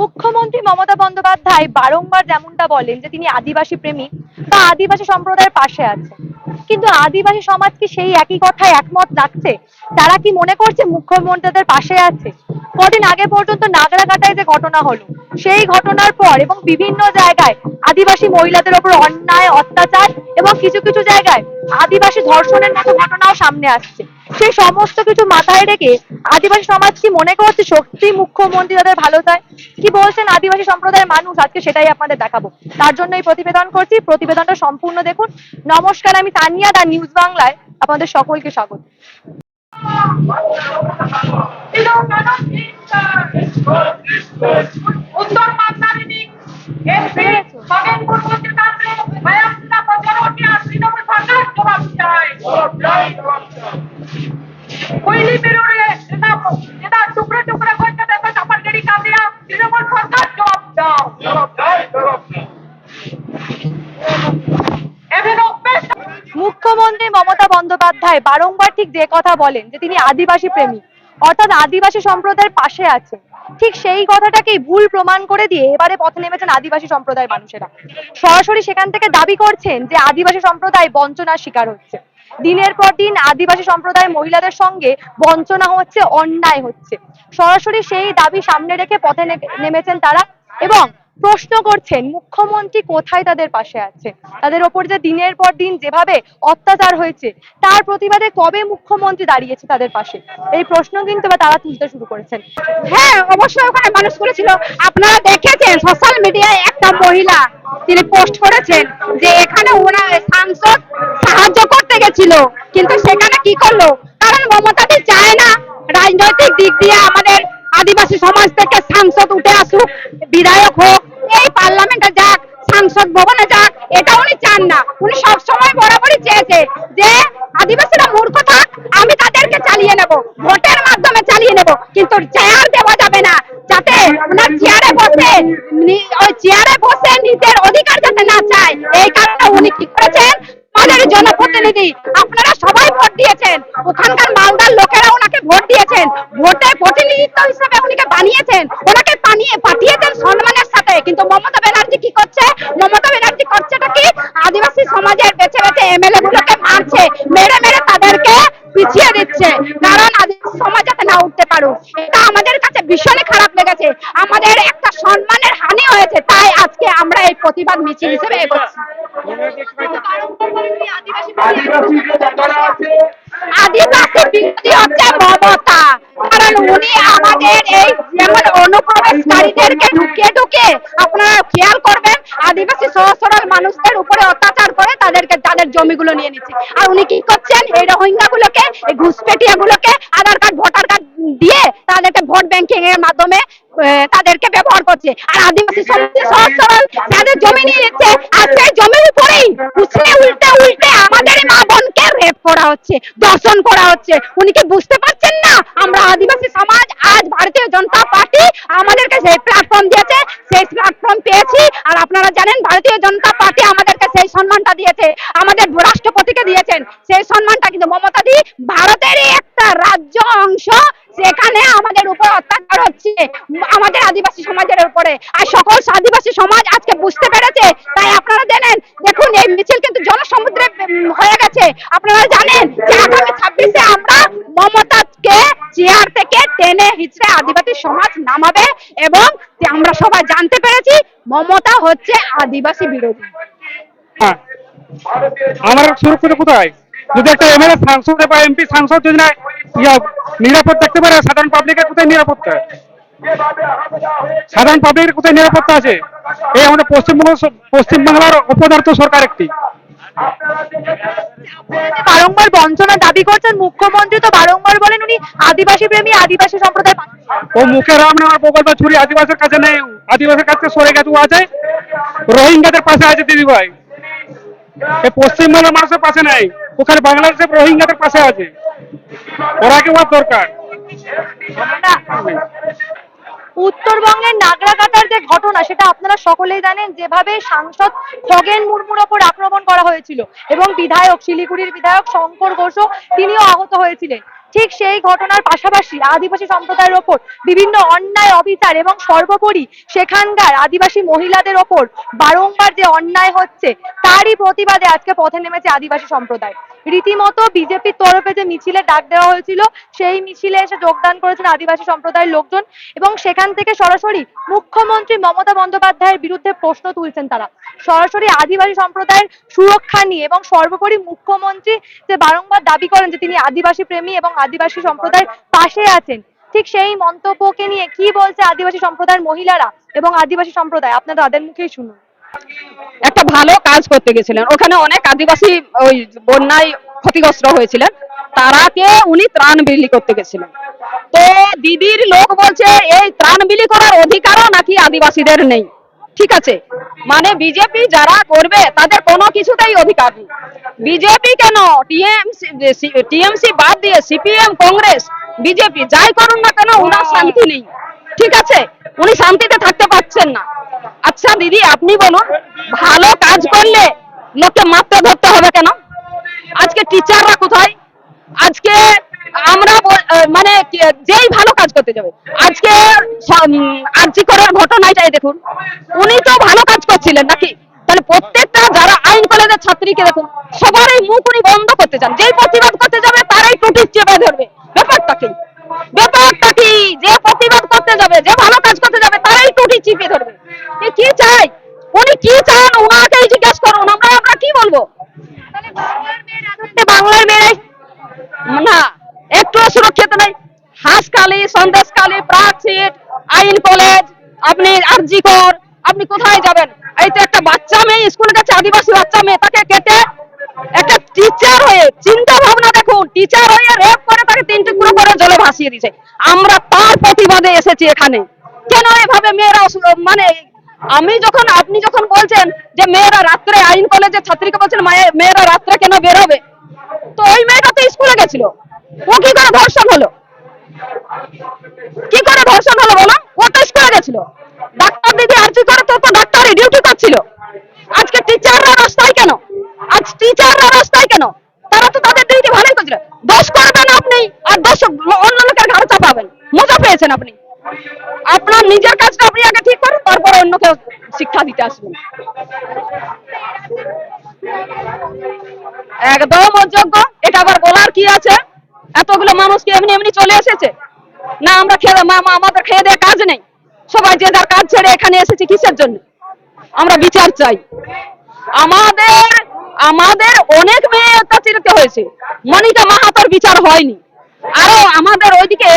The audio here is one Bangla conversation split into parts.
মুখ্যমন্ত্রী মমতা বন্দ্যোপাধ্যায় বারংবার যেমনটা বলেন যে তিনি আদিবাসী প্রেমিক বা আদিবাসী সম্প্রদায়ের পাশে আছে। কিন্তু আদিবাসী সমাজ কি সেই একই কথায় একমত রাখছে তারা কি মনে করছে মুখ্যমন্ত্রীদের পাশে আছে? কদিন আগে পর্যন্ত নাগরাকাটায় যে ঘটনা হলো, সেই ঘটনার পর এবং বিভিন্ন জায়গায় আদিবাসী মহিলাদের ওপর অন্যায়, অত্যাচার এবং কিছু কিছু জায়গায় আদিবাসী ধর্ষণের মতো ঘটনাও সামনে আসছে। সেই সমস্ত কিছু মাথায় রেখে আদিবাসী সমাজ কি মনে করছে সত্যি মুখ্যমন্ত্রী তাদের ভালো চায় কি বলছেন আদিবাসী সম্প্রদায়ের মানুষ? আজকে সেটাই আপনাদের দেখাবো। তার জন্য এই প্রতিবেদন করছি। প্রতিবেদনটা সম্পূর্ণ দেখুন। নমস্কার, আমি তানিয়া দা নিউজ বাংলায়। আপনাদের সকলকে স্বাগত। উত্তর ভয়াবহ বন্দ্যোপাধ্যায় বারংবার ঠিক যে কথা বলেন যে তিনি আদিবাসী প্রেমী অর্থাৎ আদিবাসী সম্প্রদায়ের পাশে আছে ঠিক সেই কথাটাকেই ভুল প্রমাণ করে দিয়ে এবারে পথে নেমেছেন আদিবাসী সম্প্রদায়ের মানুষেরা। সরাসরি সেখান থেকে দাবি করছেন যে আদিবাসী সম্প্রদায় বঞ্চনার শিকার হচ্ছে। দিনের পর দিন আদিবাসী সম্প্রদায়ের মহিলাদের সঙ্গে বঞ্চনা হচ্ছে, অন্যায় হচ্ছে। সরাসরি সেই দাবি সামনে রেখে পথে নেমেছেন তারা এবং প্রশ্ন করছেন, মুখ্যমন্ত্রী কোথায় তাদের পাশে আছে? তাদের ওপর যে দিনের পর দিন যেভাবে অত্যাচার হয়েছে, তার প্রতিবাদে কবে মুখ্যমন্ত্রী দাঁড়িয়েছে তাদের পাশে? এই প্রশ্ন কিন্তু তারা তুলতে শুরু করেছেন। হ্যাঁ অবশ্যই ওখানে মানুষ করেছিল। আপনারা দেখেছেন সোশ্যাল মিডিয়ায় একটা মহিলা, তিনি পোস্ট করেছেন যে এখানে ওনার সাংসদ সাহায্য করতে গেছিল, কিন্তু সেখানে কি করল? কারণ মমতাদি চায় না, রাজনৈতিক দিক দিয়ে আমাদের আদিবাসী সমাজ থেকে সাংসদ উঠে বিধায়ক হোক, এই পার্লামেন্টে যাক ভবনে যাক, এটা উনি চান না। উনি সব সময় বরাবরই চেয়েছে যে আদিবাসীরা মূর্খ থাক, আমি তাদেরকে চালিয়ে নেব, ভোটের মাধ্যমে চালিয়ে নেব, কিন্তু চেয়ার দেওয়া যাবে না, যাতে ওনার চেয়ারে বসে ওই চেয়ারে বসে নিজের অধিকার যাতে না চায়, এই কারণে উনি কি করেছেন। আমাদের জনপ্রতিনিধি, আপনারা সবাই ভোট দিয়েছেন। ওখানকার মালদার লোকেরা ভোট দিয়েছেন। ভোটে প্রতিনিধিত্ব হিসেবে উনিকে বানিয়েছেন। ওনাকে পানিয়ে পাঠিয়েছেন সম্মানের সাথে। কিন্তু মমতা ব্যানার্জি কি করছে? মমতা ব্যানার্জি করছেটা কি? আদিবাসী সমাজের বেছে বেছে এমএলএ গুলোকে মারছে। মেরে মেরে তাদেরকে পিছিয়ে দিচ্ছে। কারণ আদিবাসী সমাজ যাতে না উঠতে পারুক, এটা আমাদের কাছে ভীষণই খারাপ লেগেছে। আমাদের একটা সম্মানের হানি হয়েছে, তাই আমরা এই প্রতিবাদ মিছিল হিসেবে এগোচ্ছি। আদিবাসী বিরোধী হচ্ছে মমতা। কারণ উনি আমাদের এই যেমন অনুপ্রবেশকারীদেরকে ঢুকিয়ে ঢুকে আপনারা খেয়াল করবেন আদিবাসী সহজ সরল মানুষদের উপরে অত্যাচার করে তাদেরকে তাদের জমিগুলো নিয়ে নিচ্ছে। আর উনি কি করছেন? এই রোহিঙ্গা গুলোকে এই ঘুষপেটিয়া গুলোকে আধার কার্ড ভোটার কার্ড দিয়ে তাদেরকে ভোট ব্যাংকিং এর মাধ্যমে তাদেরকে ব্যবহার করছে। আর আদিবাসী সমাজে সহজ সরল যাদের জমি নিয়ে নিচ্ছে, আর সেই জমির উপরেই উছলে উল্টে উল্টে আমাদের মা বোনকে রেপ করা হচ্ছে, দর্শন করা হচ্ছে। উনি কি বুঝতে পারছেন না? আমরা আদিবাসী সমাজ আজ ভারতীয় জনতা পার্টি আমাদেরকে সেই প্ল্যাটফর্ম দিয়েছে, সেই প্ল্যাটফর্ম পেয়েছি। আর আপনারা জানেন, ভারতীয় জনতা পার্টি আমাদেরকে সেই সম্মানটা দিয়েছে, আমাদের রাষ্ট্রপতিকে দিয়েছেন। সেই সম্মানটা কিন্তু মমতা দি, ভারতেরই একটা রাজ্য অংশ। সেখানে আমাদের উপর অত্যাচার হচ্ছে, আমাদের আদিবাসী সমাজের উপরে। আর সকল আদিবাসী সমাজ আজকে বুঝতে পেরেছে, তাই আপনারা জানেন, দেখুন, এই মিছিল কিন্তু জনসমুদ্রে হয়ে গেছে। আপনারা জানেন যে আগামী ছাব্বিশে আমরা মমতাকে চেয়ার থেকে টেনে হিচড়ে আদিবাসী সমাজ নামাবে এবং আমরা সবাই জানতে পেরেছি, মমতা হচ্ছে আদিবাসী বিরোধী। হ্যাঁ। আমার সুরক্ষিত কোথায়? যদি একটা এমএলএ সাংসদ বা এমপি সাংসদ যদি না ইয়া নিরাপদ থাকতে পারে সাধারণ পাবলিকের কোথায় নিরাপত্তা? সাধারণ পাবলিকের কোথায় নিরাপত্তা আছে? এই আমাদের পশ্চিমবঙ্গ পশ্চিমবাংলার অপদার্থ সরকার একটি। বারংবার বঞ্চনার দাবি করছেন মুখ্যমন্ত্রী তো বারংবার বলেন উনি আদিবাসী প্রেমী আদিবাসী সম্প্রদায়ের পাশে ও মুখে রাম নামার প্রকল্প ছুরি আদিবাসীর কাছে নেই আদিবাসীর কাছে সরে গেছে আছে। রোহিঙ্গাদের পাশে আছে দিদি পশ্চিমবাংলার মানুষের পাশে নাই। ওখানে বাংলাদেশের রোহিঙ্গাদের পাশে আছে। ওরা কি ওর দরকার? উত্তরবঙ্গের নাগরাকাটার যে ঘটনা, সেটা আপনারা সকলেই জানেন, যেভাবে সাংসদ খগেন মুর্মুর ওপর আক্রমণ করা হয়েছিল এবং বিধায়ক, শিলিগুড়ির বিধায়ক শঙ্কর ঘোষও তিনিও আহত হয়েছিলেন। ঠিক সেই ঘটনার পাশাপাশি আদিবাসী সম্প্রদায়ের ওপর বিভিন্ন অন্যায়, অবিচার এবং সর্বোপরি সেখানকার আদিবাসী মহিলাদের ওপর বারংবার যে অন্যায় হচ্ছে, তারই প্রতিবাদে আজকে পথে নেমেছে আদিবাসী সম্প্রদায়। রীতিমতো বিজেপির তরফে যে মিছিলে ডাক দেওয়া হয়েছিল, সেই মিছিলে এসে যোগদান করেছেন আদিবাসী সম্প্রদায়ের লোকজন এবং সেখান থেকে সরাসরি মুখ্যমন্ত্রী মমতা বন্দ্যোপাধ্যায়ের বিরুদ্ধে প্রশ্ন তুলছেন তারা। সরাসরি আদিবাসী সম্প্রদায়ের সুরক্ষা নিয়ে এবং সর্বোপরি মুখ্যমন্ত্রী যে বারংবার দাবি করেন যে তিনি আদিবাসী প্রেমী এবং আদিবাসী সম্প্রদায়ের পাশে আছেন। ঠিক সেই মন্তব্যকে নিয়ে কি বলছে আদিবাসী সম্প্রদায়ের মহিলারা এবং আদিবাসী সম্প্রদায়? আপনারা তাদের মুখেই শুনুন। একটা ভালো কাজ করতে গেছিলেন। ওখানে অনেক আদিবাসী ওই বন্যায় ক্ষতিগ্রস্ত হয়েছিলেন। তারাকে উনি ত্রাণ বিলি করতে গেছিলেন। তো দিদির লোক বলছে, এই ত্রাণ বিলি করার অধিকারও নাকি আদিবাসীদের নেই? ঠিক আছে? মানে বিজেপি যারা করবে তাদের কোনো কিছুতেই অধিকার নেই। বিজেপি কেন? টিএমসি টিএমসি বাদ দিয়ে সিপিএম কংগ্রেস বিজেপি যাই করুন না কেন ওনার শান্তি নেই। ঠিক আছে? উনি শান্তিতে থাকতে পারছেন না। আচ্ছা দিদি আপনি বলুন ভালো কাজ করলে লোককে মারতে ধরতে হবে কেন? আজকে টিচাররা কোথায়? আজকে আমরা মানে যেই ভালো কাজ করতে যাবে। আজকে আর্জি করার ঘটনাটাই দেখুন, উনি তো ভালো কাজ করছিলেন নাকি? তাহলে প্রত্যেকটা যারা আইন কলেজের ছাত্রীকে দেখুন সবারই মুখ উনি বন্ধ করতে চান। যেই প্রতিবাদ করতে যাবে, তারাই টুটি চেপে ধরবে। ব্যাপারটা কি? ব্যাপারটা কি? যে প্রতিবাদ করতে যাবে, যে ভালো কাজ করতে যাবে, তারাই টুটি চিপে ধরবে। কি চাই? উনি কি চান? ওনাকেই জিজ্ঞেস করুন আমরা আমরা কি বলব বাংলার মেয়ে না একটু সুরক্ষিত নেই হাঁসকালি সন্দেশকালী প্রাকশিট আইন কলেজ, আপনি আরজি কর, আপনি কোথায় যাবেন? এই তো একটা বাচ্চা মেয়ে স্কুলে গেছে আদিবাসী বাচ্চা মেয়ে, তাকে কেটে একটা টিচার হয়ে, চিন্তা ভাবনা দেখুন টিচার হয়ে রেপ করে তাকে তিন টুকরো করে জলে ভাসিয়ে দিয়েছে আমরা তার প্রতিবাদে এসেছি এখানে। কেন এভাবে মেয়েরা মানে আমি যখন, আপনি যখন বলছেন যে মেয়েরা রাত্রে আইন কলেজের ছাত্রীকে বলছেন, মায়ে- মেয়েরা রাত্রে কেন বেরোবে? তো ওই মেয়েটা তো স্কুলে গেছিল। ও কি করে ধর্ষণ হলো? কি করে ধর্ষণ হলো বলো তো স্কুলে গেছিল। ডাক্তার দিদি আর্জি করে তো তো ডিউটি করছিল। আজকে টিচাররা রাস্তায় কেন? আজ টিচাররা রাস্তায় কেন? তারা তো তাদের ডিউটি ভালোই করছিল। দোষ করবেন আপনি, আর দোষ অন্য লোকের ঘাড়ে চাপাবেন। মজা পেয়েছেন আপনি। আপনার নিজের কাজটা আপনি আগে ঠিক করুন, তারপর অন্যকে শিক্ষা দিতে আসবেন। একদম অযোগ্য। এটা আবার বলার কি আছে? এতগুলো মানুষ কি এমনি এমনি চলে এসেছে? না, আমরা খেয়ে আমাদের খেয়ে দেওয়া কাজ নেই। সবাই যে যার কাজ ছেড়ে এখানে এসেছি কিসের জন্য? আমরা বিচার চাই। আমাদের আমাদের অনেক মেয়ে অত্যাচারিত হয়েছে। মনিকা মাহাতোর বিচার হয়নি। আরও আমাদের ওইদিকে,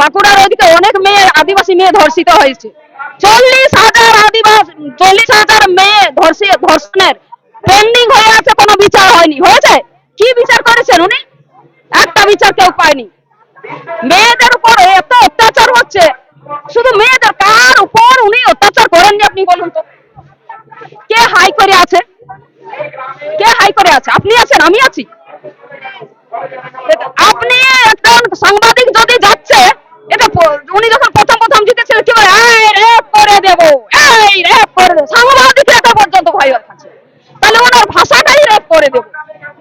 বাঁকুড়ার ওইদিকে অনেক মেয়ে, আদিবাসী মেয়ে ধর্ষিত হয়েছে। চল্লিশ হাজার আদিবাসী, চল্লিশ হাজার মেয়ে ধর্ষি ধর্ষণের পেন্ডিং হয়ে আছে, কোনো বিচার হয়নি। হয়েছে? কি বিচার করেছেন উনি? একটা বিচার কেউ পায়নি। মেয়েদের উপর এত অত্যাচার হচ্ছে। শুধু মেয়েদের, কার উপর উনি অত্যাচার করেননি আপনি বলুন তো? কে হাই করে আছে? কে হাই করে আছে? আপনি আছেন, আমি আছি। আপনি একজন সাংবাদিক যদি যাচ্ছে এটা প- উনি যখন প্রথম প্রথম জিতেছিলেন কি বলে এই রেপ করে দেবো এই রেপ করে দেবো সাংবাদিক এটা পর্যন্ত ভয় খাচ্ছে তাহলে ওনার ভাষাটাই রেপ করে দেবো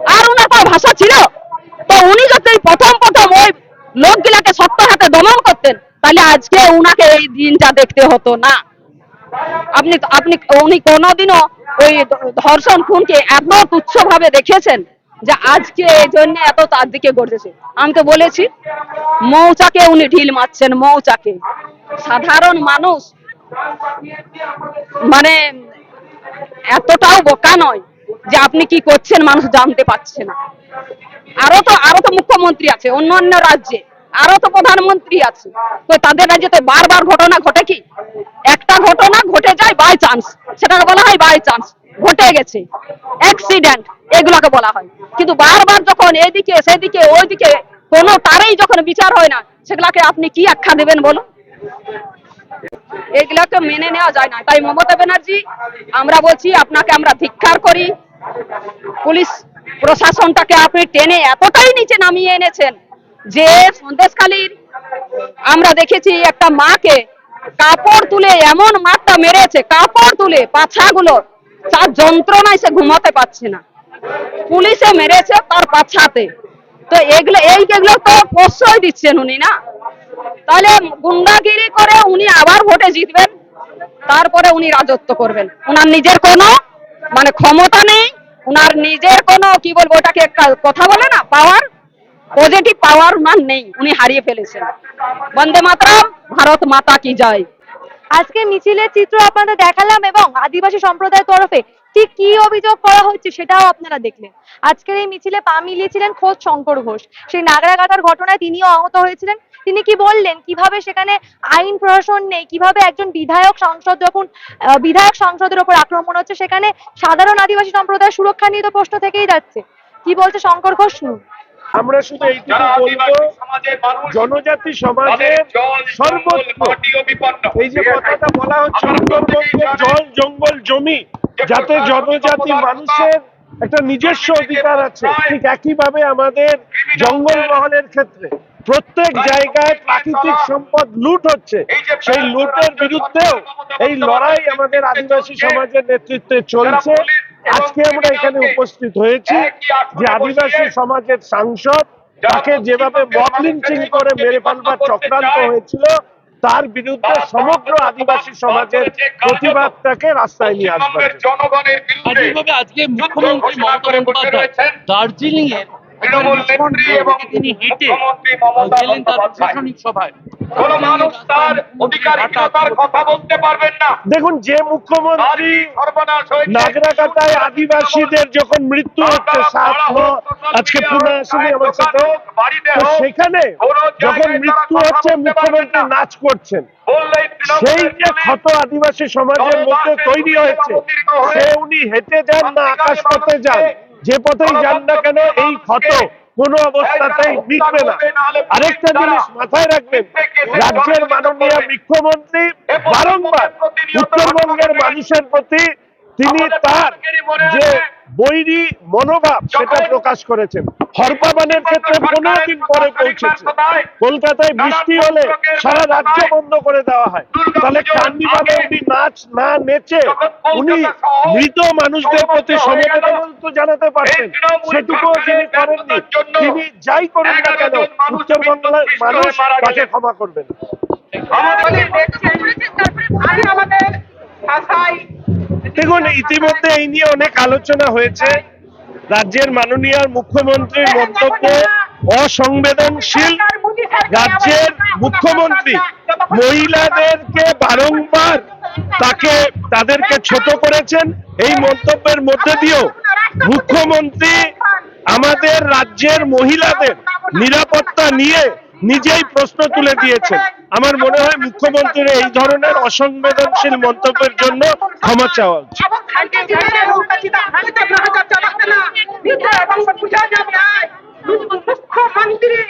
আর ওনার কোনো ভাষা ছিল তো উনি যদি প্রথম প্রথম ওই লোকগুলাকে শক্ত হাতে দমন করতেন, তাহলে আজকে উনাকে এই দিনটা দেখতে হতো না। আপনি আপনি উনি কোনোদিনও ওই ধর্ষণ খুনকে এত তুচ্ছ ভাবে দেখেছেন যে আজকে এই জন্য এত তার দিকে গড়তেছে আমি তো বলেছি, মৌচাকে উনি ঢিল মারছেন, মৌচাকে। সাধারণ মানুষ মানে এতটাও বোকা নয় যে আপনি কি করছেন মানুষ জানতে পারছে না। আরও তো আরও তো মুখ্যমন্ত্রী আছে অন্য অন্য রাজ্যে। আরও তো প্রধানমন্ত্রী আছে। তো তাদের রাজ্যে বারবার ঘটনা ঘটে কি? একটা ঘটনা ঘটে যায় বাই চান্স সেটাকে বলা হয় বাই চান্স ঘটে গেছে। অ্যাক্সিডেন্ট এগুলোকে বলা হয়। কিন্তু বারবার যখন এদিকে, সেদিকে, ওইদিকে, কোনো তারই যখন বিচার হয় না, সেগুলাকে আপনি কি আখ্যা দেবেন বলুন? এগুলাকে মেনে নেওয়া যায় না। তাই মমতা ব্যানার্জি, আমরা বলছি আপনাকে আমরা ধিক্ষার করি। পুলিশ প্রশাসনটাকে আপনি টেনে এতটাই নিচে নামিয়ে এনেছেন। যে সন্দেশখালীর আমরা দেখেছি একটা মাকে কাপড় তুলে এমন মারটা মেরেছে, কাপড় তুলে পাছাগুলো, তার যন্ত্রণায় সে ঘুমাতে পারছে না। পুলিশে মেরেছে তার পাছাতে। তো এগুলো, এই যেগুলো তো প্রশ্রয় দিচ্ছেন উনি না? তাহলে গুন্ডাগিরি করে উনি আবার ভোটে জিতবেন, তারপরে উনি রাজত্ব করবেন। ওনার নিজের কোনো মানে ক্ষমতা নেই ওনার নিজের কোনো, কি বলব, ওটাকে একটা কথা বলে না পাওয়ার পজিটিভ পাওয়ার ওনার নেই, উনি হারিয়ে ফেলেছেন। বন্দে মাতরম, ভারত মাতা কি জয়। আজকে মিছিলের চিত্র আপনাদের দেখালাম এবং আদিবাসী সম্প্রদায়ের তরফে ঠিক কি অভিযোগ করা হচ্ছে সেটাও আপনারা দেখলেন। আজকের এই মিছিলে পা মিলিয়েছিলেন খোদ শঙ্কর ঘোষ। সেই নাগরাকাটার ঘটনায় তিনিও আহত হয়েছিলেন। তিনি কি বললেন, কীভাবে সেখানে আইন প্রশাসন নেই, কীভাবে একজন বিধায়ক সংসদ যখন বিধায়ক সংসদের ওপর আক্রমণ হচ্ছে, সেখানে সাধারণ আদিবাসী সম্প্রদায়ের সুরক্ষা নিয়ে তো প্রশ্ন থেকেই যাচ্ছে। কি বলছে শঙ্কর ঘোষ শুনুন। আমরা শুধু এইটুকু বলব জনজাতি সমাজের সর্বত্র এই যে কথাটা বলা হচ্ছে উত্তরবঙ্গে জল জঙ্গল জমি যাতে জনজাতি মানুষের একটা নিজস্ব অধিকার আছে। ঠিক একইভাবে আমাদের জঙ্গল মহলের ক্ষেত্রে প্রত্যেক জায়গায় প্রাকৃতিক সম্পদ লুট হচ্ছে। সেই লুটের বিরুদ্ধেও এই লড়াই আমাদের আদিবাসী সমাজের নেতৃত্বে চলছে। আজকে আমরা এখানে উপস্থিত হয়েছি যে আদিবাসী সমাজের সাংসদ তাকে যেভাবে মব লিঞ্চিং করে মেরে ফেলবার চক্রান্ত হয়েছিল তার বিরুদ্ধে সমগ্র আদিবাসী সমাজের প্রতিবাদটাকে রাস্তায় নিয়ে আসবে জনগণের আজকে মুখ্যমন্ত্রী মমতা বন্দ্যোপাধ্যায় দার্জিলিং এর তৃণমূল নেত্রী এবং তিনি হেঁটে গেলেন তার প্রশাসনিক সভায়। কোন মানুষ তার অধিকারিকতার কথা বলতে পারবেন না। দেখুন যে মুখ্যমন্ত্রী নাগরাকাটায় আদিবাসীদের যখন মৃত্যু হচ্ছে সাত আজকে পুনে আসেনি আমার সাথে সেখানে যখন মৃত্যু হচ্ছে মুখ্যমন্ত্রী নাচ করছেন। সেই যে ক্ষত আদিবাসী সমাজের মধ্যে তৈরি হয়েছে সে উনি হেঁটে যান না আকাশ পথে যান। যে পথেই যান না কেন এই ক্ষত কোন অবস্থাতেই মিটবে না। আরেকটা জিনিস মাথায় রাখবেন রাজ্যের মাননীয় মুখ্যমন্ত্রী বারংবার উত্তরবঙ্গের মানুষের প্রতি তিনি তার যে বৈরী মনোভাব সেটা প্রকাশ করেছেন। হরপাবানের ক্ষেত্রে পনেরো দিন পরে পৌঁছেছে। কলকাতায় বৃষ্টি হলে সারা রাজ্য বন্ধ করে দেওয়া হয়। তাহলে কান্দিবালে উনি নাচ না নেচে উনি মৃত মানুষদের প্রতি সমবেদনা তো জানাতে পারতেন। সেটুকুও তিনি করেননি তিনি যাই করুন না কেন উত্তরবঙ্গের মানুষ তাকে ক্ষমা করবেন। আমাদের দেখুন, ইতিমধ্যে এই নিয়ে অনেক আলোচনা হয়েছে। রাজ্যের মাননীয় মুখ্যমন্ত্রীর মন্তব্য অসংবেদনশীল। রাজ্যের মুখ্যমন্ত্রী মহিলাদেরকে বারংবার তাকে, তাদেরকে ছোট করেছেন। এই মন্তব্যের মধ্যে দিয়েও মুখ্যমন্ত্রী আমাদের রাজ্যের মহিলাদের নিরাপত্তা নিয়ে নিজেই প্রশ্ন তুলে দিয়েছেন। আমার মনে হয় মুখ্যমন্ত্রীর এই ধরনের অসংবেদনশীল মন্তব্যের জন্য ক্ষমা চাওয়া উচিত।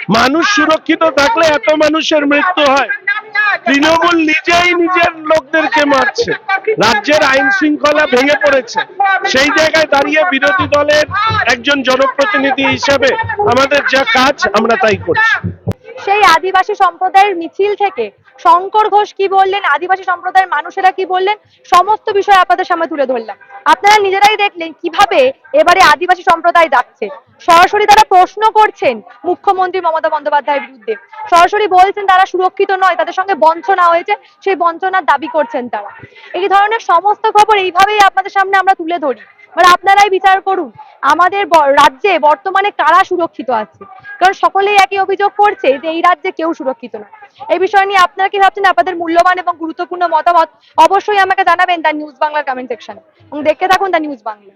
মানুষ সুরক্ষিত থাকলে এত মানুষের মৃত্যু হয়। তৃণমূল নিজেই নিজের লোকদেরকে মারছে। রাজ্যের আইন শৃঙ্খলা ভেঙে পড়েছে। সেই জায়গায় দাঁড়িয়ে বিরোধী দলের একজন জনপ্রতিনিধি হিসেবে আমাদের যা কাজ আমরা তাই করছি। সেই আদিবাসী সম্প্রদায়ের মিছিল থেকে শঙ্কর ঘোষ কি বললেন, আদিবাসী সম্প্রদায়ের মানুষেরা কি বললেন, সমস্ত বিষয় আপনাদের সামনে তুলে ধরলাম। আপনারা নিজেরাই দেখলেন কীভাবে এবারে আদিবাসী সম্প্রদায় যাচ্ছে সরাসরি তারা প্রশ্ন করছেন মুখ্যমন্ত্রী মমতা বন্দ্যোপাধ্যায়ের বিরুদ্ধে। সরাসরি বলছেন তারা সুরক্ষিত নয়, তাদের সঙ্গে বঞ্চনা হয়েছে, সেই বঞ্চনার দাবি করছেন তারা। এই ধরনের সমস্ত খবর এইভাবেই আপনাদের সামনে আমরা তুলে ধরি। এবার আপনারাই বিচার করুন। আমাদের রাজ্যে বর্তমানে কারা সুরক্ষিত আছে? কারণ সকলেই একই অভিযোগ করছে যে এই রাজ্যে কেউ সুরক্ষিত না। এই বিষয় নিয়ে আপনারা কি ভাবছেন? আপনাদের মূল্যবান এবং গুরুত্বপূর্ণ মতামত অবশ্যই আমাকে জানাবেন দ্য নিউজ বাংলার কমেন্ট সেকশনে এবং দেখতে থাকুন দ্য নিউজ বাংলা।